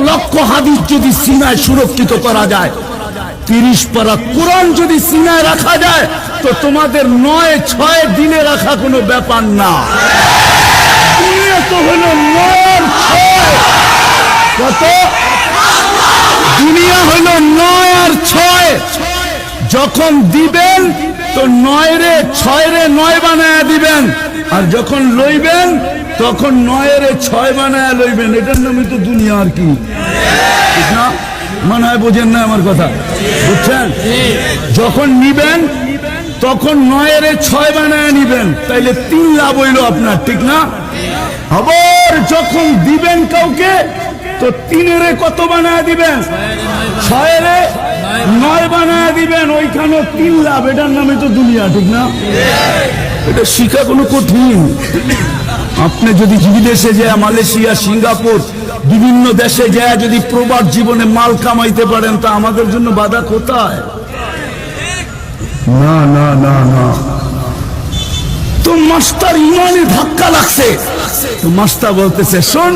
লক্ষ হাদিস যদি সিনায় সুরক্ষিত করা যায়, তিরিশ পারা কোরআন যদি সিনায় রাখা যায়, তো তোমাদের নয়, ছয় দিনে রাখা কোনো ব্যাপার না। দুনিয়া হলো নয় আর ছয়। যখন দিবেন, তো নয় রে ছয় রে নয় বানায় দিবেন। আর যখন লইবেন তখন নয় রে ছয় বানায় লইবেন, এটার নামই তো দুনিয়া আর কি। না? মনে হয় বোঝেন না আমার কথা। বুঝছেন? যখন নিবেন, তখন নয়ের ছয় বানায় নিবেন, তাইলে তিন লাভ হইল আপনার, ঠিক না? আবার যখন দিবেন কাউকে, তো তিনেরে কত বানায় দিবেন? ছয়েরে নয় বানায় দিবেন ওইখানে তিন লাভ, এটার নামে তো দুনিয়া, ঠিক না? এটা শিখা কোনো কঠিন। আপনি যদি বিদেশে যায় মালয়েশিয়া সিঙ্গাপুর বিভিন্ন দেশে যায় যদি প্রবাদ জীবনে মাল কামাইতে পারেন তা আমাদের জন্য বাধা কোথায়? না না না না। তো মাস্টার ইমানে ধাক্কা লাগছে। তো মাস্টার বলতেছে শোন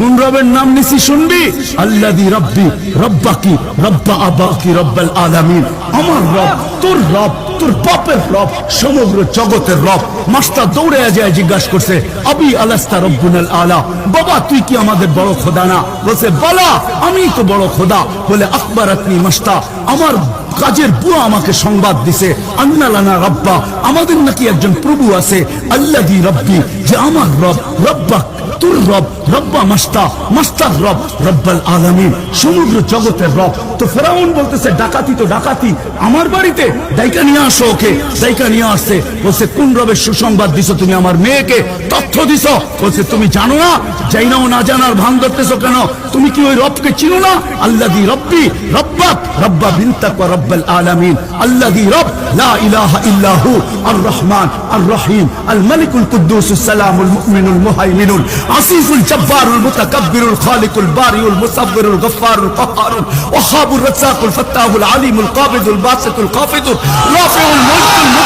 কোন রবের নাম নিছি শুনবি? আল্লাদি রব্বি, রব্বাকি, রব্বা আবাকি, রব্বাল আলামিন। আমার রব, তোর রব, তোর বাপের রব, সমগ্র জগতের রব। মাস্টার দৌড়ে যায় জিজ্ঞাসা করছে, আবি আলাস্তা রব্বুনাল আলা? বাবা, তুই কি আমাদের বড় খোদা না? বলছে, বলা, আমি তো বড় খোদা। বলে আকবর আপনি মাস্টা আমার কাজের বুয়া আমাকে সংবাদ দিছে। আন্নালানা রব্বা, আমাদের নাকি একজন প্রভু আছে আল্লাদি রব্বি, যে আমার রব রব্বা তোর রব, রব্বা মাস্তা মাস্টার রব, রব্বাল আলামিন। সমগ্র জগতের রব। তো ফেরাউন বলতেছে, ডাকাতি তো ডাকাতি, আমার বাড়িতে দাইকা নিয়ে আসো ওকে দাইকা নিয়ে আসছে। বলছে, কোন রবের সুসংবাদ দিছো তুমি আমার মেয়েকে? তথ্য দিছো। বলছে, তুমি জানো না? যাই নাও না জানার ভান ধরতেছো কেন? তুমি কি ওই রবকে চিনো না? আল্লাদি রব্বি রব্বাক, রব্বা বিনতাক ওয়া রব্বাল আলামিন। আল্লাদি রব, লা ইলাহা ইল্লাহু আর রহমান, আর রহিম। আল মালিকুল কুদ্দুসুস সালামুল মুমিনুল মুহাইমিনুল। عصيف الجبار المتكبر الخالق الباري المصور الغفار القهار وخاب الرزاق الفتاه العليم القابض الباسط القافض رافع الملك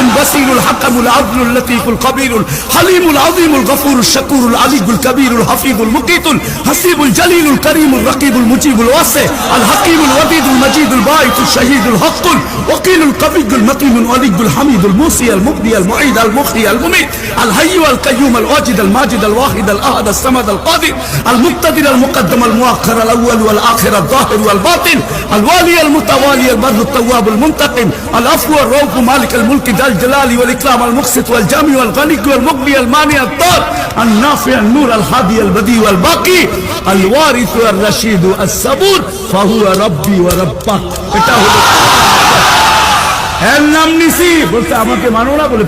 البصير الحكم العدل اللطيف الخبير الحليم العظيم الغفور الشكور العلي الكبير الحفيظ المقيت الحسيب الجليل الكريم الرقيب المجيب الواسع الحكيم الوديد المجيد الباعث الشهيد الحق الوكيل القوي المتين الولي الحميد الموصي المبدي المعيد المخي المميت الحي القيوم الواجد الماجد الواحد الأحد الصمد القادر المقتدر المقدم المؤخر الأول والآخر الظاهر والباطن الوالي المتوالي البر التواب المنتقم العفو الرؤوف مالك الملك জাল জালালি ওয়াল ইকরাম আল মুকসিত ওয়াল জামি ওয়াল গানিক ওয়াল মুগনি আল মানি আল তার আল নাফি আল নূর আল হাদি আল বদি ওয়াল বাকি আল ওয়ারিস আল রশিদ আল সাবুর ফাহুয়া রব্বি ওয়া রাব্বাক। এটা হলো এর নাম নিছি। বলতে আমাকে মানো না বলে